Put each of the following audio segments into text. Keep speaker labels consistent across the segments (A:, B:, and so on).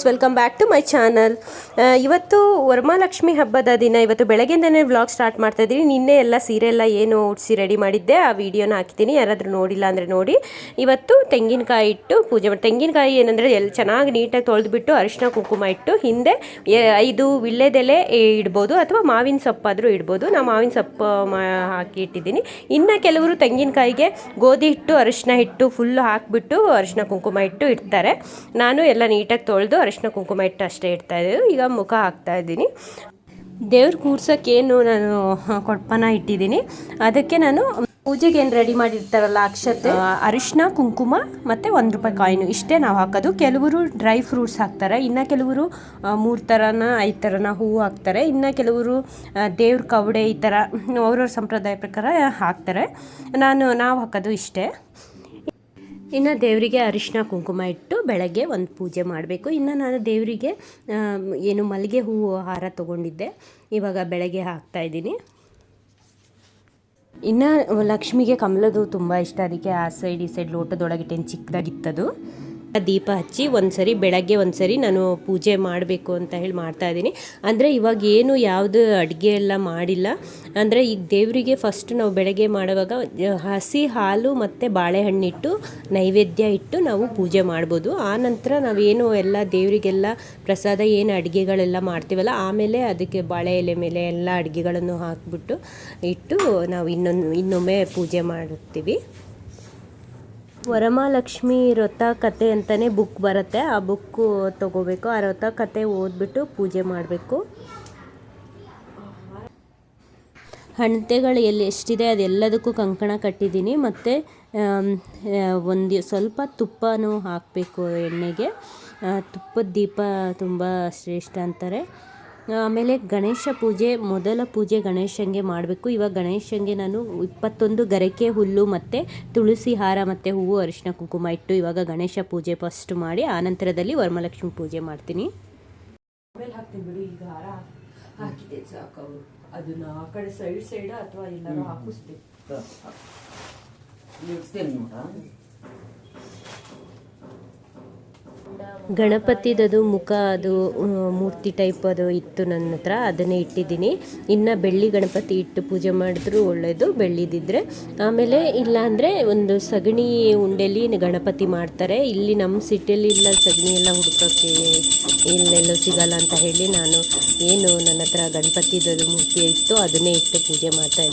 A: Friends welcome back to my channel ಇವತ್ತು ವರಮಹಾಲಕ್ಷ್ಮಿ ಹಬ್ಬದ ದಿನ ಇವತ್ತು ಬೆಳಗ್ಗೆಯಿಂದನೇ ವ್ಲಾಗ್ ಸ್ಟಾರ್ಟ್ ಮಾಡ್ತಾ ಇದ್ದೀನಿ. ನಿನ್ನೆ ಎಲ್ಲ ಸೀರೆ ಎಲ್ಲ ಏನು ಉಡಿಸಿ ರೆಡಿ ಮಾಡಿದ್ದೆ, ಆ ವಿಡಿಯೋನ ಹಾಕ್ತೀನಿ ಯಾರಾದರೂ ನೋಡಿಲ್ಲ ಅಂದರೆ ನೋಡಿ. ಇವತ್ತು ತೆಂಗಿನಕಾಯಿ ಇಟ್ಟು ಪೂಜೆ ಮಾಡಿ, ತೆಂಗಿನಕಾಯಿ ಏನಂದರೆ ಎಲ್ಲಿ ಚೆನ್ನಾಗಿ ನೀಟಾಗಿ ತೊಳೆದುಬಿಟ್ಟು ಅರಿಶಿನ ಕುಂಕುಮ ಇಟ್ಟು ಹಿಂದೆ ಐದು ವಿಳ್ಳೆದೆಲೆ ಇಡ್ಬೋದು ಅಥವಾ ಮಾವಿನ ಸೊಪ್ಪಾದರೂ ಇಡ್ಬೋದು. ನಾವು ಮಾವಿನ ಸೊಪ್ಪು ಮಾ, ಹಾಕಿ ಇಟ್ಟಿದ್ದೀನಿ. ಇನ್ನು ಕೆಲವರು ತೆಂಗಿನಕಾಯಿಗೆ ಗೋಧಿ ಹಿಟ್ಟು ಅರಿಶಿನ ಹಿಟ್ಟು ಫುಲ್ಲು ಹಾಕಿಬಿಟ್ಟು ಅರಿಶಿನ ಕುಂಕುಮ ಇಟ್ಟು ಇಡ್ತಾರೆ. ನಾನು ಎಲ್ಲ ನೀಟಾಗಿ ತೊಳೆದು ಅರಿಶಿನ ಕುಂಕುಮ ಇಟ್ಟು ಅಷ್ಟೇ ಇಡ್ತಾ ಇದ್ದೀವಿ ಈಗ ಮುಖ ಹಾಕ್ತಾ ಇದ್ದೀನಿ. ದೇವ್ರ ಕೂರ್ಸೋಕ್ಕೇನು ನಾನು ಕೊಡ್ಪನ ಇಟ್ಟಿದ್ದೀನಿ. ಅದಕ್ಕೆ ನಾನು ಪೂಜೆಗೆ ಏನು ರೆಡಿ ಮಾಡಿರ್ತಾರಲ್ಲ ಅಕ್ಷತೆ ಅರಿಶಿನ ಕುಂಕುಮ ಮತ್ತು ಒಂದು ರೂಪಾಯಿ ಕಾಯಿನು. ಇಷ್ಟೇ ನಾವು ಹಾಕೋದು. ಕೆಲವರು ಡ್ರೈ ಫ್ರೂಟ್ಸ್ ಹಾಕ್ತಾರೆ. ಇನ್ನು ಕೆಲವರು ಮೂರು ಥರನ ಐದು ಥರನ ಹೂವು ಹಾಕ್ತಾರೆ. ಇನ್ನು ಕೆಲವರು ದೇವ್ರ ಕವಡೆ ಈ ಥರ ಅವ್ರವ್ರ ಸಂಪ್ರದಾಯ ಪ್ರಕಾರ ಹಾಕ್ತಾರೆ. ನಾನು, ನಾವು ಹಾಕೋದು ಇಷ್ಟೇ. ಇನ್ನು ದೇವರಿಗೆ ಅರಿಶಿನ ಕುಂಕುಮ ಇಟ್ಟು ಬೆಳಗ್ಗೆ ಒಂದು ಪೂಜೆ ಮಾಡಬೇಕು. ಇನ್ನು ನಾನು ದೇವರಿಗೆ ಏನು ಮಲ್ಲಿಗೆ ಹೂವು ಹಾರ ತೊಗೊಂಡಿದ್ದೆ. ಇವಾಗ ಬೆಳಗ್ಗೆ ಹಾಕ್ತಾ ಇದ್ದೀನಿ. ಇನ್ನು ಲಕ್ಷ್ಮಿಗೆ ಕಮಲದು ತುಂಬ ಇಷ್ಟ. ಅದಕ್ಕೆ ಆ ಸೈಡ್ ಈ ಸೈಡ್ ಲೋಟದೊಳಗಿಟ್ಟೇನು ಚಿಕ್ಕದಾಗಿತ್ತದು. ದೀಪ ಹಚ್ಚಿ ಒಂದ್ಸರಿ ಬೆಳಗ್ಗೆ ಒಂದ್ಸರಿ ನಾನು ಪೂಜೆ ಮಾಡಬೇಕು ಅಂತ ಹೇಳಿ ಮಾಡ್ತಾ ಇದ್ದೀನಿ. ಅಂದರೆ ಇವಾಗ ಏನು ಯಾವುದು ಅಡುಗೆ ಎಲ್ಲ ಮಾಡಿಲ್ಲ. ಅಂದರೆ ಈಗ ದೇವರಿಗೆ ಫಸ್ಟ್ ನಾವು ಬೆಳಗ್ಗೆ ಮಾಡುವಾಗ ಹಸಿ ಹಾಲು ಮತ್ತು ಬಾಳೆಹಣ್ಣಿಟ್ಟು, ನೈವೇದ್ಯ ಇಟ್ಟು ನಾವು ಪೂಜೆ ಮಾಡ್ಬೋದು. ಆ ನಂತರ ನಾವೇನು ಎಲ್ಲ ದೇವರಿಗೆಲ್ಲ ಪ್ರಸಾದ ಏನು ಅಡುಗೆಗಳೆಲ್ಲ ಮಾಡ್ತೀವಲ್ಲ, ಆಮೇಲೆ ಅದಕ್ಕೆ ಬಾಳೆ ಎಲೆ ಮೇಲೆ ಎಲ್ಲ ಅಡುಗೆಗಳನ್ನು ಹಾಕಿಬಿಟ್ಟು ಇಟ್ಟು ನಾವು ಇನ್ನೊಂದು, ಇನ್ನೊಮ್ಮೆ ಪೂಜೆ ಮಾಡುತ್ತೀವಿ ವರಮಹಾಲಕ್ಷ್ಮಿ ವ್ರತ ಕತೆ ಅಂತಲೇ ಬುಕ್ ಬರುತ್ತೆ. ಆ ಬುಕ್ಕು ತಗೋಬೇಕು. ಆ ವ್ರತ ಕತೆ ಓದ್ಬಿಟ್ಟು ಪೂಜೆ ಮಾಡಬೇಕು. ಹಣತೆಗಳು ಎಲ್ಲಿ ಎಷ್ಟಿದೆ ಅದೆಲ್ಲದಕ್ಕೂ ಕಂಕಣ ಕಟ್ಟಿದ್ದೀನಿ. ಮತ್ತು ಒಂದು ಸ್ವಲ್ಪ ತುಪ್ಪನೂ ಹಾಕಬೇಕು ಎಣ್ಣೆಗೆ. ತುಪ್ಪದ ದೀಪ ತುಂಬ ಶ್ರೇಷ್ಠ ಅಂತಾರೆ. ಆಮೇಲೆ ಗಣೇಶ ಪೂಜೆ ಮೊದಲ ಪೂಜೆ ಗಣೇಶಂಗೆ ಮಾಡಬೇಕು. ಇವಾಗ ಗಣೇಶಂಗೆ ನಾನು ಇಪ್ಪತ್ತೊಂದು ಗರಕೆ ಹುಲ್ಲು ಮತ್ತು ತುಳಸಿ ಹಾರ ಮತ್ತು ಹೂವು ಅರಿಶಿನ ಕುಂಕುಮ ಇಟ್ಟು ಇವಾಗ ಗಣೇಶ ಪೂಜೆ ಫಸ್ಟ್ ಮಾಡಿ ಆನಂತರದಲ್ಲಿ ವರಮಹಾಲಕ್ಷ್ಮಿ ಪೂಜೆ ಮಾಡ್ತೀನಿ.
B: ಆಮೇಲೆ ಹಾಕ್ತೀನಿ ಬಿಡು ಈಗ ಹಾರ ಹಾಕಿದೆ ಸಾಕು ಅವರು. ಅದನ್ನ ಆ ಕಡೆ ಸೈಡ್ ಸೈಡ್ ಅಥವಾ ಎಲ್ಲಾರು ಹಾಕಿಸ್ಬೇಕು
C: ಇಡ್ತೇನೆ ನೋಡ
A: ಗಣಪತಿದದು ಮುಖ ಅದು ಮೂರ್ತಿ ಟೈಪ್ ಅದು ಇತ್ತು ನನ್ನ ಹತ್ರ, ಅದನ್ನೇ ಇಟ್ಟಿದ್ದೀನಿ. ಇನ್ನು ಬೆಳ್ಳಿ ಗಣಪತಿ ಇಟ್ಟು ಪೂಜೆ ಮಾಡಿದ್ರು ಒಳ್ಳೆಯದು ಬೆಳ್ಳಿದಿದ್ರೆ. ಆಮೇಲೆ ಇಲ್ಲಾಂದರೆ ಒಂದು ಸಗಣಿ ಉಂಡೆಲಿ ಗಣಪತಿ ಮಾಡ್ತಾರೆ. ಇಲ್ಲಿ ನಮ್ಮ ಸಿಟಿಯಲ್ಲಿ ಇಲ್ಲ, ಸಗಣಿ ಎಲ್ಲ ಹುಡುಕೋಕ್ಕೆ ಇಲ್ಲೆಲ್ಲೋ ಸಿಗಲ್ಲ ಅಂತ ಹೇಳಿ ನಾನು ಏನು ನನ್ನ ಹತ್ರ ಗಣಪತಿದದು ಮೂರ್ತಿ ಇತ್ತು ಅದನ್ನೇ ಇಟ್ಟು ಪೂಜೆ ಮಾಡ್ತಾ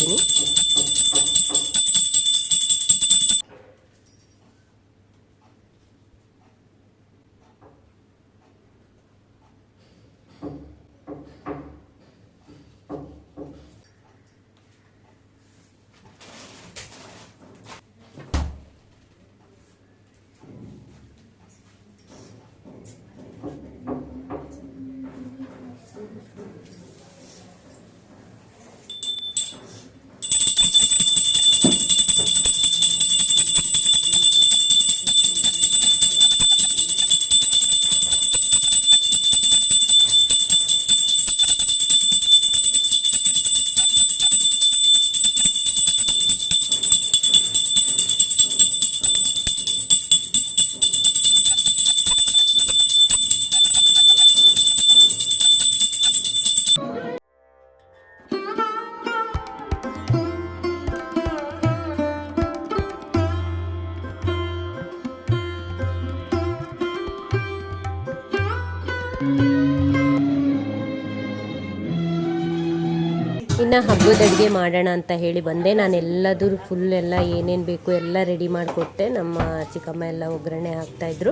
A: ಇನ್ನು ಹಬ್ಬದ ಅಡುಗೆ ಮಾಡೋಣ ಅಂತ ಹೇಳಿ ಬಂದೆ. ನಾನು ಎಲ್ಲದೂ ಫುಲ್ ಎಲ್ಲ ಏನೇನು ಬೇಕು ಎಲ್ಲ ರೆಡಿ ಮಾಡಿಕೊಟ್ಟೆ. ನಮ್ಮ ಚಿಕ್ಕಮ್ಮ ಎಲ್ಲ ಒಗ್ಗರಣೆ ಹಾಕ್ತಾಯಿದ್ರು.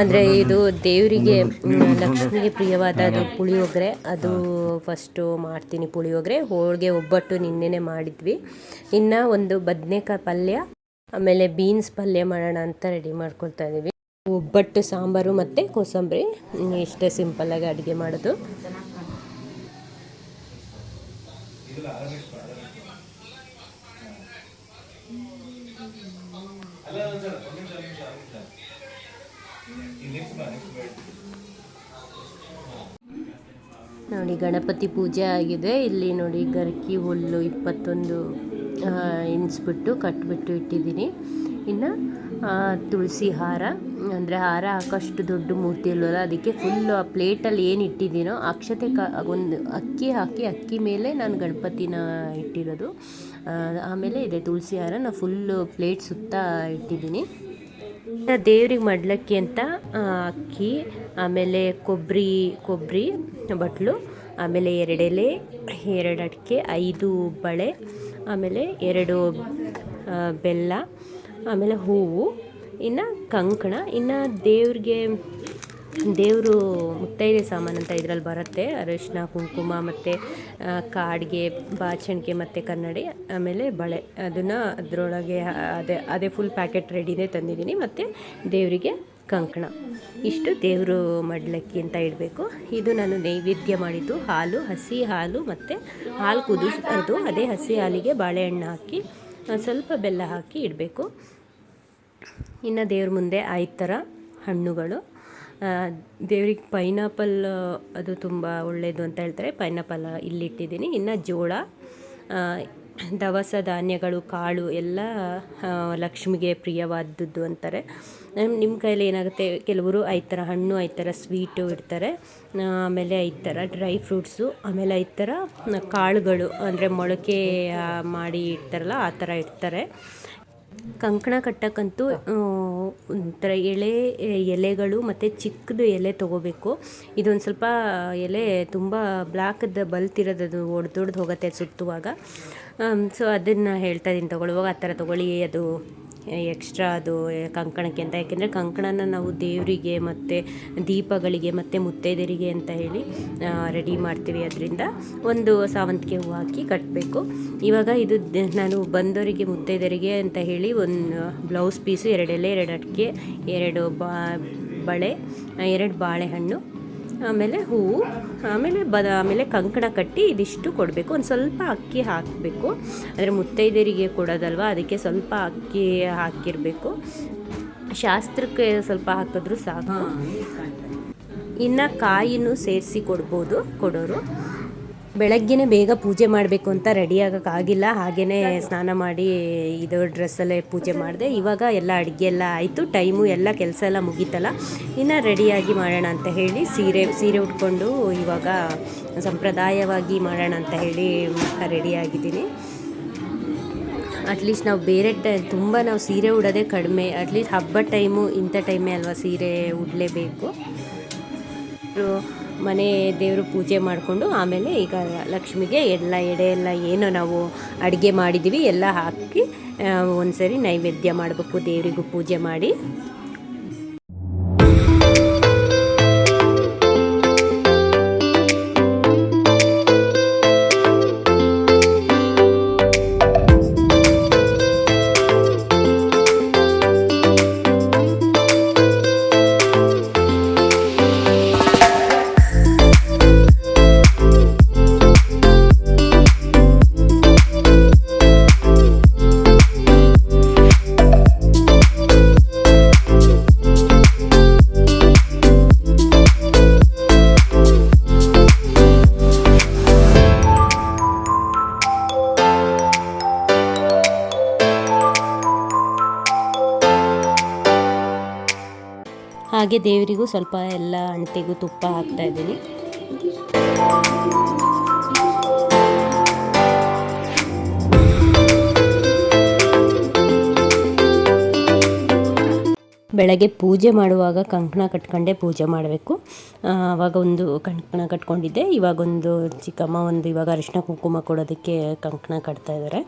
A: ಅಂದರೆ ಇದು ದೇವರಿಗೆ ಲಕ್ಷ್ಮಿಗೆ ಪ್ರಿಯವಾದ ಅದು ಪುಳಿಯೋಗರೆ. ಅದು ಫಸ್ಟು ಮಾಡ್ತೀನಿ ಪುಳಿಯೋಗರೆ. ಹೋಳಿಗೆ ಒಬ್ಬಟ್ಟು ನಿನ್ನೆನೆ ಮಾಡಿದ್ವಿ. ಇನ್ನು ಒಂದು ಬದನೆಕಾಯಿ ಪಲ್ಯ ಆಮೇಲೆ ಬೀನ್ಸ್ ಪಲ್ಯ ಮಾಡೋಣ ಅಂತ ರೆಡಿ ಮಾಡ್ಕೊಳ್ತಾ ಇದ್ದೀವಿ ಒಬ್ಬಟ್ಟು ಸಾಂಬಾರು ಮತ್ತು ಕೋಸಂಬರಿ. ಇಷ್ಟೇ ಸಿಂಪಲ್ಲಾಗಿ ಅಡುಗೆ ಮಾಡೋದು. ನೋಡಿ ಗಣಪತಿ ಪೂಜೆ ಆಗಿದೆ. ಇಲ್ಲಿ ನೋಡಿ ಗರ್ಕಿ ಹುಲ್ಲು ಇಪ್ಪತ್ತೊಂದು ಎಣಿಸ್ಬಿಟ್ಟು ಕಟ್ಬಿಟ್ಟು ಇಟ್ಟಿದ್ದೀನಿ. ಇನ್ನು ತುಳಸಿ ಹಾರ. ಅಂದರೆ ಹಾರ ಹಾಕೋಷ್ಟು ದೊಡ್ಡ ಮೂರ್ತಿ ಇಲ್ಲವಲ್ಲ ಅದಕ್ಕೆ ಫುಲ್ಲು ಆ ಪ್ಲೇಟಲ್ಲಿ ಏನು ಇಟ್ಟಿದ್ದೀನೋ ಅಕ್ಷತೆ ಕ, ಒಂದು ಅಕ್ಕಿ ಹಾಕಿ, ಅಕ್ಕಿ ಮೇಲೆ ನಾನು ಗಣಪತಿನ ಇಟ್ಟಿರೋದು. ಆಮೇಲೆ ಇದೆ ತುಳಸಿ ಹಾರ ನಾನು ಫುಲ್ಲು ಪ್ಲೇಟ್ ಸುತ್ತ ಇಟ್ಟಿದ್ದೀನಿ. ದೇವ್ರಿಗೆ ಮಡ್ಲಕ್ಕಿ ಅಂತ ಅಕ್ಕಿ, ಆಮೇಲೆ ಕೊಬ್ಬರಿ ಕೊಬ್ಬರಿ ಬಟ್ಲು, ಆಮೇಲೆ ಎರಡೆಲೆ ಎರಡು ಅಡಿಕೆ, ಐದು ಬಳೆ, ಆಮೇಲೆ ಎರಡು ಬೆಲ್ಲ, ಆಮೇಲೆ ಹೂವು, ಇನ್ನು ಕಂಕಣ, ಇನ್ನು ದೇವ್ರಿಗೆ ದೇವರು ಮುತ್ತೈದೆ ಸಾಮಾನು ಅಂತ ಇದ್ರಲ್ಲಿ ಬರುತ್ತೆ. ಅರಿಶಿನ ಕುಂಕುಮ ಮತ್ತು ಕಾಡಿಗೆ, ಬಾಚಣಿಗೆ ಮತ್ತು ಕನ್ನಡಿ, ಆಮೇಲೆ ಬಳೆ. ಅದನ್ನು ಅದರೊಳಗೆ ಅದೇ ಅದೇ ಫುಲ್ ಪ್ಯಾಕೆಟ್ ರೆಡಿನೇ ತಂದಿದ್ದೀನಿ. ಮತ್ತು ದೇವರಿಗೆ ಕಂಕಣ. ಇಷ್ಟು ದೇವರು ಮಡ್ಲಕ್ಕಿ ಅಂತ ಇಡಬೇಕು. ಇದು ನಾನು ನೈವೇದ್ಯ ಮಾಡಿದ್ದು. ಹಾಲು, ಹಸಿ ಹಾಲು ಮತ್ತು ಹಾಲು ಕುದಿಸೋದು ಅದೇ ಹಸಿ ಹಾಲಿಗೆ ಬಾಳೆಹಣ್ಣು ಹಾಕಿ ಸ್ವಲ್ಪ ಬೆಲ್ಲ ಹಾಕಿ ಇಡಬೇಕು. ಇನ್ನು ದೇವ್ರ ಮುಂದೆ ಐದು ಥರ ಹಣ್ಣುಗಳು. ದೇವ್ರಿಗೆ ಪೈನಾಪಲ್ ಅದು ತುಂಬ ಒಳ್ಳೆಯದು ಅಂತ ಹೇಳ್ತಾರೆ. ಪೈನಾಪಲ್ ಇಲ್ಲಿಟ್ಟಿದ್ದೀನಿ. ಇನ್ನು ಜೋಳ ದವಸ ಧಾನ್ಯಗಳು, ಕಾಳು ಎಲ್ಲ ಲಕ್ಷ್ಮಿಗೆ ಪ್ರಿಯವಾದದ್ದು ಅಂತಾರೆ. ನಮ್- ನಿಮ್ಮ ಕೈಯಲ್ಲಿ ಏನಾಗುತ್ತೆ? ಕೆಲವರು ಐದು ಥರ ಹಣ್ಣು ಐದು ಥರ ಸ್ವೀಟು ಇಡ್ತಾರೆ. ಆಮೇಲೆ ಐದು ಥರ ಡ್ರೈ ಫ್ರೂಟ್ಸು, ಆಮೇಲೆ ಐದು ಥರ ಕಾಳುಗಳು, ಅಂದರೆ ಮೊಳಕೆ ಮಾಡಿ ಇಡ್ತಾರಲ್ಲ, ಆ ಥರ ಇಡ್ತಾರೆ. ಕಂಕಣ ಕಟ್ಟಕ್ಕಂತೂ ಒಂಥರ ಎಳೆ ಎಲೆಗಳು ಮತ್ತು ಚಿಕ್ಕದು ಎಲೆ ತೊಗೋಬೇಕು. ಇದೊಂದು ಸ್ವಲ್ಪ, ಎಲೆ ತುಂಬ ಬ್ಲ್ಯಾಕದ್ದು ಬಲ್ತಿರೋದು ಅದು ದೊಡ್ದು ಹೋಗುತ್ತೆ ಸುತ್ತುವಾಗ. ಸೊ ಅದನ್ನು ಹೇಳ್ತಾ ಇದ್ದೀನಿ ತೊಗೊಳ್ಳುವಾಗ ಆ ಥರ ತೊಗೊಳ್ಳಿ, ಅದು ಎಕ್ಸ್ಟ್ರಾ ಅದು ಕಂಕಣಕ್ಕೆ ಅಂತ. ಯಾಕೆಂದರೆ ಕಂಕಣನ ನಾವು ದೇವರಿಗೆ ಮತ್ತು ದೀಪಗಳಿಗೆ ಮತ್ತು ಮುತ್ತೈದೆಯರಿಗೆ ಅಂತ ಹೇಳಿ ರೆಡಿ ಮಾಡ್ತೀವಿ. ಅದರಿಂದ ಒಂದು ಸಾವಂತಿಗೆ ಹೂವು ಹಾಕಿ ಕಟ್ಟಬೇಕು ಇವಾಗ ಇದು ನಾನು ಬಂದವರಿಗೆ ಮುತ್ತೈದೆಯರಿಗೆ ಅಂತ ಹೇಳಿ ಒಂದು ಬ್ಲೌಸ್ ಪೀಸು ಎರಡು ಎಲೆ ಎರಡು ಅಡಿಕೆ ಎರಡು ಬಾ, ಬಳೆ ಎರಡು ಬಾಳೆಹಣ್ಣು ಆಮೇಲೆ ಹೂವು ಆಮೇಲೆ ಬದ ಆಮೇಲೆ ಕಂಕಣ ಕಟ್ಟಿ ಇದಿಷ್ಟು ಕೊಡಬೇಕು. ಒಂದು ಸ್ವಲ್ಪ ಅಕ್ಕಿ ಹಾಕಬೇಕು. ಅಂದರೆ ಮುತ್ತೈದೆಯರಿಗೆ ಕೊಡೋದಲ್ವ ಅದಕ್ಕೆ ಸ್ವಲ್ಪ ಅಕ್ಕಿ ಹಾಕಿರಬೇಕು. ಶಾಸ್ತ್ರಕ್ಕೆ ಸ್ವಲ್ಪ ಹಾಕಿದ್ರು ಸಾಕು. ಇನ್ನು ಕಾಯಿನೂ ಸೇರಿಸಿ ಕೊಡ್ಬೋದು ಕೊಡೋರು. ಬೆಳಗ್ಗೆನೇ ಬೇಗ ಪೂಜೆ ಮಾಡಬೇಕು ಅಂತ ರೆಡಿ ಆಗೋಕ್ಕಾಗಿಲ್ಲ. ಹಾಗೆಯೇ ಸ್ನಾನ ಮಾಡಿ ಇದು ಡ್ರೆಸ್ಸಲ್ಲೇ ಪೂಜೆ ಮಾಡಿದೆ. ಇವಾಗ ಎಲ್ಲ ಅಡುಗೆ ಎಲ್ಲ ಆಯಿತು. ಟೈಮು ಎಲ್ಲ ಕೆಲಸ ಎಲ್ಲ ಮುಗೀತಲ್ಲ. ಇನ್ನು ರೆಡಿಯಾಗಿ ಮಾಡೋಣ ಅಂತ ಹೇಳಿ ಸೀರೆ ಸೀರೆ ಉಟ್ಕೊಂಡು ಇವಾಗ ಸಂಪ್ರದಾಯವಾಗಿ ಮಾಡೋಣ ಅಂತ ಹೇಳಿ ರೆಡಿಯಾಗಿದ್ದೀನಿ ಅಟ್ಲೀಸ್ಟ್ ನಾವು ಬೇರೆ ಟೈ, ತುಂಬ ನಾವು ಸೀರೆ ಉಡೋದೇ ಕಡಿಮೆ. ಅಟ್ಲೀಸ್ಟ್ ಹಬ್ಬದ ಟೈಮು ಇಂಥ ಟೈಮೇ ಅಲ್ವಾ ಸೀರೆ ಉಡಲೇಬೇಕು. ಮನೆ ದೇವರು ಪೂಜೆ ಮಾಡಿಕೊಂಡು ಆಮೇಲೆ ಈಗ ಲಕ್ಷ್ಮಿಗೆ ಎಲ್ಲ ಎಡೆ ಎಲ್ಲ ಏನು ನಾವು ಅಡುಗೆ ಮಾಡಿದ್ದೀವಿ ಎಲ್ಲ ಹಾಕಿ ಒಂದು ಸರಿ ನೈವೇದ್ಯ ಮಾಡಬೇಕು, ದೇವರಿಗೂ ಪೂಜೆ ಮಾಡಿ. ಹಾಗೆ ದೇವರಿಗೂ ಸ್ವಲ್ಪ ಎಲ್ಲ ಅಣತೆಗೂ ತುಪ್ಪ ಹಾಕ್ತಾ ಇದ್ದೀನಿ. ಬೆಳಗ್ಗೆ ಪೂಜೆ ಮಾಡುವಾಗ ಕಂಕಣ ಕಟ್ಕೊಂಡೆ ಪೂಜೆ ಮಾಡಬೇಕು. ಆವಾಗ ಒಂದು ಕಂಕಣ ಕಟ್ಕೊಂಡಿದ್ದೆ. ಇವಾಗೊಂದು ಚಿಕ್ಕಮ್ಮ ಒಂದು ಇವಾಗ ಅರಿಶಿನ ಕುಂಕುಮ ಕೊಡೋದಕ್ಕೆ ಕಂಕಣ ಕಟ್ತಾ ಇದ್ದಾರೆ.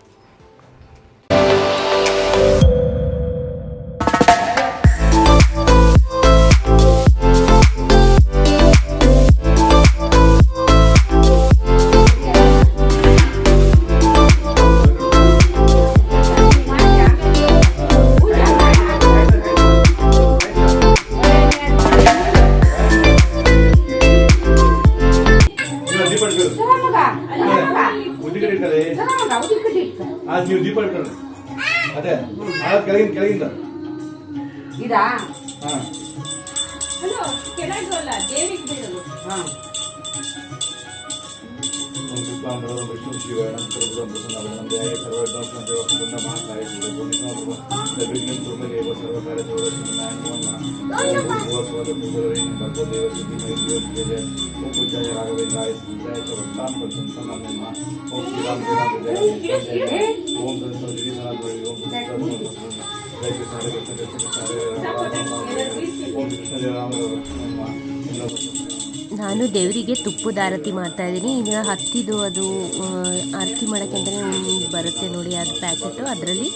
C: विष्णु शिवाय प्रसन्नाय सर्वदर्शन महाकाय सर्विघ्न सुखदेव सर्वकार्य भगवदेव सिद्धिमय ओम पूजाय राघवेन्द्राय सिद्धाय सर्वताम प्रसन्नम नमः ओम श्री राम जय ओम सरस्वती सनातन ओम जय कृष्ण कृष्ण कृष्ण हरे राम ओम कृष्ण जय राम नमः
A: ನಾನು ದೇವರಿಗೆ ತುಪ್ಪದ ಆರತಿ ಮಾಡ್ತಾ ಇದ್ದೀನಿ. ಈಗ ಹತ್ತಿದು ಅದು ಆರತಿ ಮಾಡೋಕ್ಕೆ ಅಂತಲೇ ಬರುತ್ತೆ ನೋಡಿ ಅದು ಪ್ಯಾಕೆಟು. ಅದರಲ್ಲಿ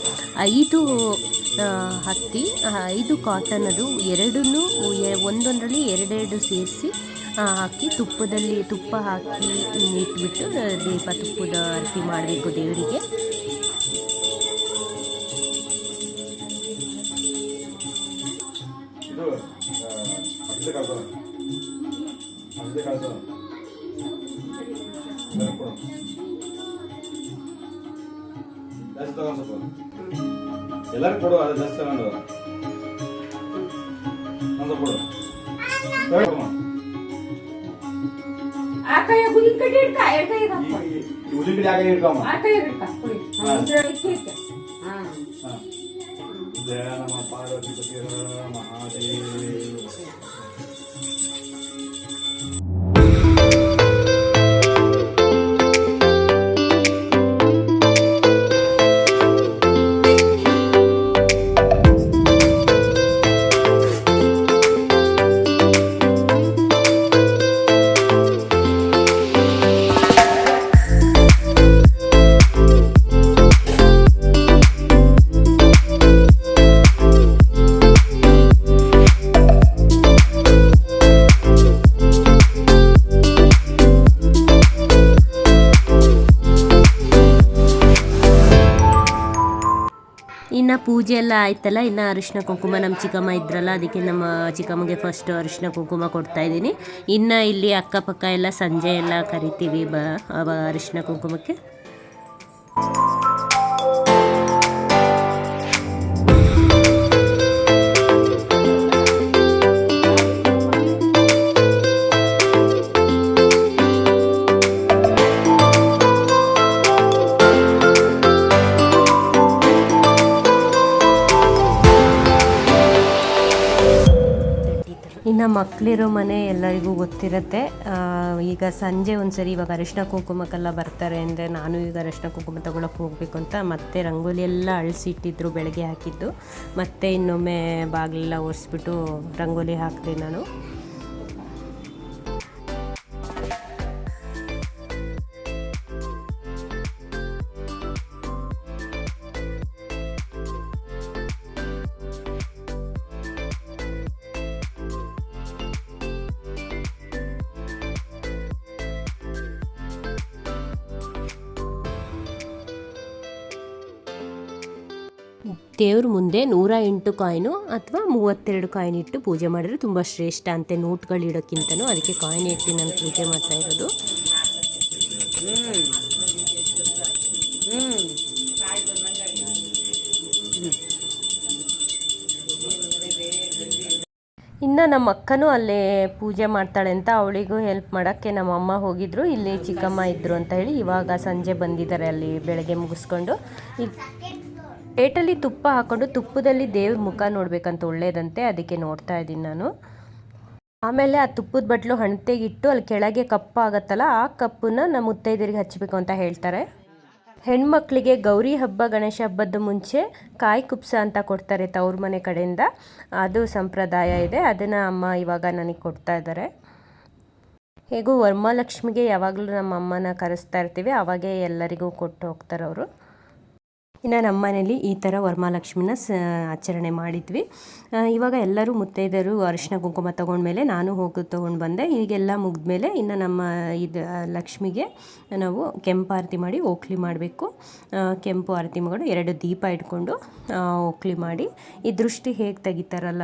A: ಐದು ಹತ್ತಿ ಐದು ಕಾಟನ್ ಅದು ಎರಡನ್ನೂ ಒಂದೊಂದರಲ್ಲಿ ಎರಡೆರಡು ಸೇರಿಸಿ ಹಾಕಿ ತುಪ್ಪದಲ್ಲಿ ತುಪ್ಪ ಹಾಕಿ ಇಟ್ಬಿಟ್ಟು, ದೀಪ ತುಪ್ಪದ ಆರತಿ ಮಾಡಬೇಕು ದೇವರಿಗೆ.
C: ತಗೊಂಡು ಸ್ವಲ್ಪ ಎಲ್ಲರೂ ಕೊಡು ಅದೇ ಜಾಸ್ತಿ ತಗೊಂಡು. ಒಂದು ಕೊಡು. ತಗೊಳಮ್ಮ.
B: ಆ ಕೈಯಾಗ ಉದಿನ ಕಡ್ಡಿ ಹಿಡ್ಕ ಎರಡ್
C: ಮಹಾದೇವಿ.
A: ಪೂಜೆ ಎಲ್ಲ ಆಯ್ತಲ್ಲ, ಇನ್ನು ಅರಿಶಿನ ಕುಂಕುಮ ನಮ್ಮ ಚಿಕ್ಕಮ್ಮ ಇದ್ರಲ್ಲ, ಅದಕ್ಕೆ ನಮ್ಮ ಚಿಕ್ಕಮ್ಮಗೆ ಫಸ್ಟ್ ಅರಿಶಿನ ಕುಂಕುಮ ಕೊಡ್ತಾ ಇದ್ದೀನಿ. ಇನ್ನು ಇಲ್ಲಿ ಅಕ್ಕಪಕ್ಕ ಎಲ್ಲ ಸಂಜೆ ಎಲ್ಲ ಕರಿತೀವಿ ಬ ಅರಿಶಿನ ಕುಂಕುಮಕ್ಕೆ. ಇನ್ನು ಮಕ್ಕಳಿರೋ ಮನೆ ಎಲ್ಲರಿಗೂ ಗೊತ್ತಿರುತ್ತೆ. ಈಗ ಸಂಜೆ ಒಂದ್ಸರಿ ಇವಾಗ ಅರಿಶಿನ ಕುಂಕುಮಕ್ಕೆಲ್ಲ ಬರ್ತಾರೆ ಅಂದರೆ ನಾನು ಈಗ ಅರಿಶಿನ ಕುಂಕುಮ ತಗೊಳಕ್ಕೆ ಹೋಗಬೇಕು ಅಂತ ಮತ್ತೆ ರಂಗೋಲಿ ಎಲ್ಲ ಅಳಿಸಿಟ್ಟಿದ್ರು ಬೆಳಗ್ಗೆ ಹಾಕಿದ್ದು. ಮತ್ತೆ ಇನ್ನೊಮ್ಮೆ ಬಾಗಿಲೆಲ್ಲ ಒರೆಸ್ಬಿಟ್ಟು ರಂಗೋಲಿ ಹಾಕಿದೆ ನಾನು. ದೇವ್ರ ಮುಂದೆ ನೂರ ಎಂಟು ಕಾಯಿನು ಅಥವಾ ಮೂವತ್ತೆರಡು ಕಾಯಿನ್ ಇಟ್ಟು ಪೂಜೆ ಮಾಡಿದ್ರೆ ತುಂಬ ಶ್ರೇಷ್ಠ ಅಂತೆ ನೋಟ್ಗಳು ಇಡೋಕ್ಕಿಂತನೂ. ಅದಕ್ಕೆ ಕಾಯಿನ್ ಇಟ್ಟು ನಾನು ಪೂಜೆ ಮಾಡ್ತಾ ಇರೋದು. ಇನ್ನು ನಮ್ಮ ಅಕ್ಕನೂ ಅಲ್ಲೇ ಪೂಜೆ ಮಾಡ್ತಾಳೆ ಅಂತ ಅವಳಿಗೂ ಹೆಲ್ಪ್ ಮಾಡೋಕ್ಕೆ ನಮ್ಮ ಅಮ್ಮ ಹೋಗಿದ್ರು. ಇಲ್ಲಿ ಚಿಕ್ಕಮ್ಮ ಇದ್ದರು ಅಂತ ಹೇಳಿ ಇವಾಗ ಸಂಜೆ ಬಂದಿದ್ದಾರೆ ಅಲ್ಲಿ ಬೆಳಗ್ಗೆ ಮುಗಿಸ್ಕೊಂಡು. ಏಟಲ್ಲಿ ತುಪ್ಪ ಹಾಕ್ಕೊಂಡು ತುಪ್ಪದಲ್ಲಿ ದೇವ್ರ ಮುಖ ನೋಡಬೇಕಂತ ಒಳ್ಳೇದಂತೆ ಅದಕ್ಕೆ ನೋಡ್ತಾ ಇದ್ದೀನಿ ನಾನು. ಆಮೇಲೆ ಆ ತುಪ್ಪದ ಬಟ್ಲು ಹಣತೆಗಿಟ್ಟು ಅಲ್ಲಿ ಕೆಳಗೆ ಕಪ್ಪು ಆಗತ್ತಲ್ಲ, ಆ ಕಪ್ಪನ್ನ ನಮ್ಮ ಮುತ್ತೈದರಿಗೆ ಹಚ್ಚಬೇಕು ಅಂತ ಹೇಳ್ತಾರೆ. ಹೆಣ್ಮಕ್ಳಿಗೆ ಗೌರಿ ಹಬ್ಬ, ಗಣೇಶ ಹಬ್ಬದ ಮುಂಚೆ ಕಾಯಿ ಕುಪ್ಸ ಅಂತ ಕೊಡ್ತಾರೆ ತವ್ರ ಮನೆ ಕಡೆಯಿಂದ. ಅದು ಸಂಪ್ರದಾಯ ಇದೆ, ಅದನ್ನು ಅಮ್ಮ ಇವಾಗ ನನಗೆ ಕೊಡ್ತಾ ಇದ್ದಾರೆ. ಹೇಗೂ ವರಮಹಾಲಕ್ಷ್ಮಿಗೆ ಯಾವಾಗಲೂ ನಮ್ಮ ಅಮ್ಮನ ಕರೆಸ್ತಾ ಇರ್ತೀವಿ, ಅವಾಗೇ ಎಲ್ಲರಿಗೂ ಕೊಟ್ಟು ಹೋಗ್ತಾರೆ ಅವರು. ಇನ್ನು ನಮ್ಮ ಮನೇಲಿ ಈ ಥರ ವರಮಹಾಲಕ್ಷ್ಮಿನ ಸ ಆಚರಣೆ ಮಾಡಿದ್ವಿ. ಇವಾಗ ಎಲ್ಲರೂ ಮುತ್ತೈದರು ಅರಿಶಿನ ಕುಂಕುಮ ತೊಗೊಂಡ್ಮೇಲೆ ನಾನು ಹೋಗಿ ತೊಗೊಂಡು ಬಂದೆ. ಈಗೆಲ್ಲ ಮುಗಿದ್ಮೇಲೆ ಇನ್ನು ನಮ್ಮ ಇದು ಲಕ್ಷ್ಮಿಗೆ ನಾವು ಕೆಂಪು ಆರತಿ ಮಾಡಿ ಓಕ್ಲಿ ಮಾಡಬೇಕು. ಕೆಂಪು ಆರತಿ ಮಾಡಿ ಎರಡು ದೀಪ ಇಟ್ಕೊಂಡು ಓಕ್ಲಿ ಮಾಡಿ. ಈ ದೃಷ್ಟಿ ಹೇಗೆ ತೆಗಿತಾರಲ್ಲ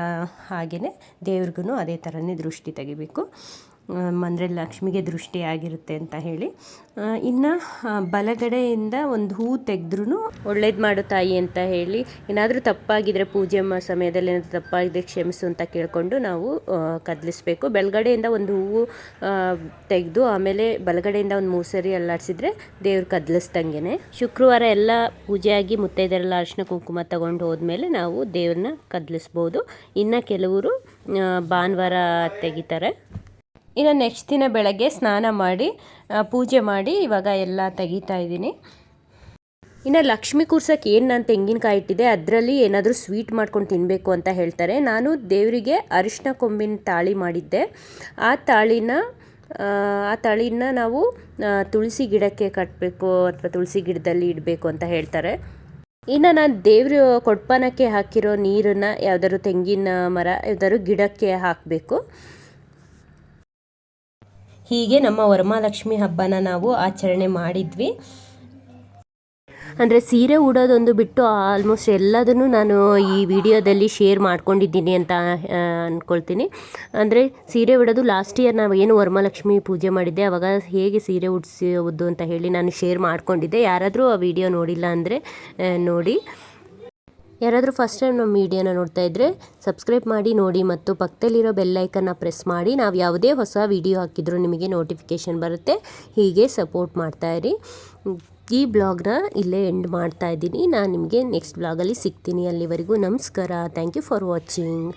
A: ಹಾಗೆಯೇ ದೇವ್ರಿಗೂ ಅದೇ ಥರನೇ ದೃಷ್ಟಿ ತೆಗಿಬೇಕು. ಅಂದರೆ ಲಕ್ಷ್ಮಿಗೆ ದೃಷ್ಟಿ ಆಗಿರುತ್ತೆ ಅಂತ ಹೇಳಿ. ಇನ್ನು ಬಲಗಡೆಯಿಂದ ಒಂದು ಹೂ ತೆಗೆದ್ರೂ ಒಳ್ಳೇದು ಮಾಡು ತಾಯಿ ಅಂತ ಹೇಳಿ, ಏನಾದರೂ ತಪ್ಪಾಗಿದ್ರೆ ಪೂಜೆ ಸಮಯದಲ್ಲಿ ಏನಾದರೂ ತಪ್ಪಾಗಿದ್ದರೆ ಕ್ಷಮಿಸು ಅಂತ ಕೇಳಿಕೊಂಡು ನಾವು ಕದಲಿಸ್ಬೇಕು. ಬೆಳಗಡೆಯಿಂದ ಒಂದು ಹೂವು ತೆಗೆದು ಆಮೇಲೆ ಬಲಗಡೆಯಿಂದ ಒಂದು ಮೂಸರಿ ಸರಿ ಅಲ್ಲಾಡಿಸಿದ್ರೆ ದೇವ್ರು ಕದಲಿಸ್ದಂಗೆ ಶುಕ್ರವಾರ ಎಲ್ಲ ಪೂಜೆಯಾಗಿ ಮುತ್ತೈದರೆಲ್ಲ ಅರಿಶಿನ ಕುಂಕುಮ ತಗೊಂಡು ಹೋದ್ಮೇಲೆ ನಾವು ದೇವ್ರನ್ನ ಕದಲಿಸ್ಬೋದು. ಇನ್ನು ಕೆಲವರು ಭಾನುವಾರ ತೆಗಿತಾರೆ. ಇನ್ನು ನೆಕ್ಸ್ಟ್ ದಿನ ಬೆಳಗ್ಗೆ ಸ್ನಾನ ಮಾಡಿ ಪೂಜೆ ಮಾಡಿ ಇವಾಗ ಎಲ್ಲ ತೆಗಿತಾ ಇದ್ದೀನಿ. ಇನ್ನು ಲಕ್ಷ್ಮಿ ಕೂರ್ಸಕ್ಕೆ ಏನು ನಾನು ತೆಂಗಿನಕಾಯಿ ಇಟ್ಟಿದೆ ಅದರಲ್ಲಿ ಏನಾದರೂ ಸ್ವೀಟ್ ಮಾಡ್ಕೊಂಡು ತಿನ್ನಬೇಕು ಅಂತ ಹೇಳ್ತಾರೆ. ನಾನು ದೇವರಿಗೆ ಅರಿಶಿನ ಕೊಂಬಿನ ತಾಳಿ ಮಾಡಿದ್ದೆ. ಆ ತಾಳಿನ ಆ, ಆ ತಾಳಿನ ನಾವು ತುಳಸಿ ಗಿಡಕ್ಕೆ ಕಟ್ಟಬೇಕು ಅಥವಾ ತುಳಸಿ ಗಿಡದಲ್ಲಿ ಇಡಬೇಕು ಅಂತ ಹೇಳ್ತಾರೆ. ಇನ್ನು ನಾನು ದೇವ್ರ ಕೊಡ್ಪಾನಕ್ಕೆ ಹಾಕಿರೋ ನೀರನ್ನು ಯಾವ್ದಾದ್ರು ತೆಂಗಿನ ಮರ ಯಾವ್ದಾದ್ರು ಗಿಡಕ್ಕೆ ಹಾಕಬೇಕು. ಹೀಗೆ ನಮ್ಮ ವರಮಹಾಲಕ್ಷ್ಮಿ ಹಬ್ಬನ ನಾವು ಆಚರಣೆ ಮಾಡಿದ್ವಿ. ಅಂದರೆ ಸೀರೆ ಉಡೋದೊಂದು ಬಿಟ್ಟು ಆಲ್ಮೋಸ್ಟ್ ಎಲ್ಲದನ್ನು ನಾನು ಈ ವಿಡಿಯೋದಲ್ಲಿ ಶೇರ್ ಮಾಡ್ಕೊಂಡಿದ್ದೀನಿ ಅಂತ ಅಂದ್ಕೊಳ್ತೀನಿ ಅಂದರೆ ಸೀರೆ ಉಡೋದು ಲಾಸ್ಟ್ ಇಯರ್ ನಾವು ಏನು ವರಮಹಾಲಕ್ಷ್ಮಿ ಪೂಜೆ ಮಾಡಿದ್ದೆ, ಅವಾಗ ಹೇಗೆ ಸೀರೆ ಉಡಿಸೋದು ಅಂತ ಹೇಳಿ ನಾನು ಶೇರ್ ಮಾಡ್ಕೊಂಡಿದ್ದೆ. ಯಾರಾದರೂ ಆ ವಿಡಿಯೋ ನೋಡಿಲ್ಲ ಅಂದರೆ ನೋಡಿ. ಯಾರಾದರೂ ಫಸ್ಟ್ ಟೈಮ್ ನಮ್ಮ ಮೀಡಿಯಾನ ನೋಡ್ತಾ ಇದ್ದರೆ ಸಬ್ಸ್ಕ್ರೈಬ್ ಮಾಡಿ, ನೋಡಿ ಮತ್ತು ಪಕ್ಕದಲ್ಲಿರೋ ಬೆಲ್ಲೈಕನ್ನ ಪ್ರೆಸ್ ಮಾಡಿ. ನಾವು ಯಾವುದೇ ಹೊಸ ವಿಡಿಯೋ ಹಾಕಿದರೂ ನಿಮಗೆ ನೋಟಿಫಿಕೇಷನ್ ಬರುತ್ತೆ. ಹೀಗೆ ಸಪೋರ್ಟ್ ಮಾಡ್ತಾ ಇರಿ. ಈ ಬ್ಲಾಗ್ನ ಇಲ್ಲೇ ಎಂಡ್ ಮಾಡ್ತಾ ಇದ್ದೀನಿ. ನಾನು ನಿಮಗೆ ನೆಕ್ಸ್ಟ್ ಬ್ಲಾಗಲ್ಲಿ ಸಿಗ್ತೀನಿ. ಅಲ್ಲಿವರೆಗೂ ನಮಸ್ಕಾರ. Thank you for watching